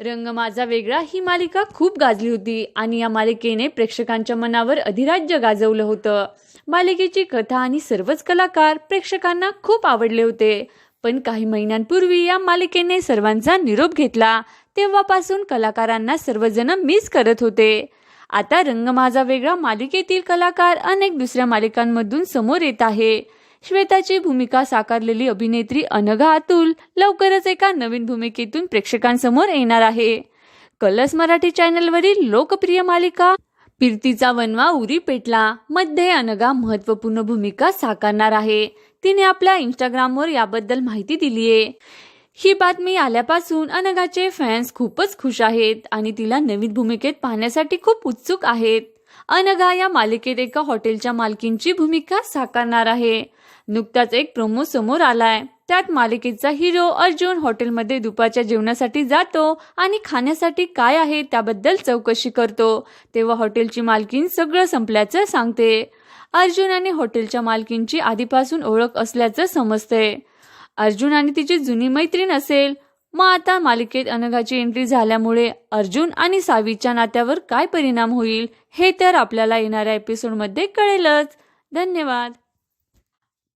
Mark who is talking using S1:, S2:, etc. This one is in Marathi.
S1: रंग माझा वेगळा ही मालिका खूप गाजली होती आणि या मालिकेने प्रेक्षकांच्या मनावर अधिराज्य गाजवलं होतं. मालिकेची कथा आणि सर्वच कलाकार प्रेक्षकांना खूप आवडले होते. पण काही महिन्यांपूर्वी या मालिकेने सर्वांचा निरोप घेतला. तेव्हापासून कलाकारांना सर्वजण मिस करत होते. आता रंग माझा वेगळा मालिकेतील कलाकार अनेक दुसऱ्या मालिकांमधून समोर येत आहे. श्वेताची भूमिका साकारलेली अभिनेत्री अनघा अतुल लवकरच एका नवीन भूमिकेतून प्रेक्षकांसमोर येणार आहे. कलर्स मराठी चॅनलवरील लोकप्रिय मालिका फिरतीचा वनवा उरी पेटला. मध्ये अनघा महत्त्वपूर्ण भूमिका साकारणार आहे. तिने आपल्या इंस्टाग्रामवर याबद्दल माहिती दिली आहे ही बातमी आल्यापासून अनघाचे फॅन्स खूपच खुश आहेत आणि तिला नवीन भूमिकेत पाहण्यासाठी खूप उत्सुक आहेत. अनघा या मालिकेत एका हॉटेलच्या मालकींची भूमिका साकारणार आहे. नुकताच एक प्रोमो समोर आलाय. त्यात मालिकेचा हिरो अर्जुन हॉटेलमध्ये दुपारच्या जेवणासाठी जातो आणि खाण्यासाठी काय आहे त्याबद्दल चौकशी करतो. तेव्हा हॉटेलची मालकीन सगळं संपल्याचं सांगते. अर्जुन आणि हॉटेलच्या मालकींची आधीपासून ओळख असल्याचं समजते. अर्जुन आणि तिची जुनी मैत्रीण असेल मग आता मालिकेत अनघाची एंट्री झाल्यामुळे अर्जुन आणि सावीच्या नात्यावर काय परिणाम होईल हे तर आपल्याला येणाऱ्या एपिसोडमध्ये कळेलच. धन्यवाद.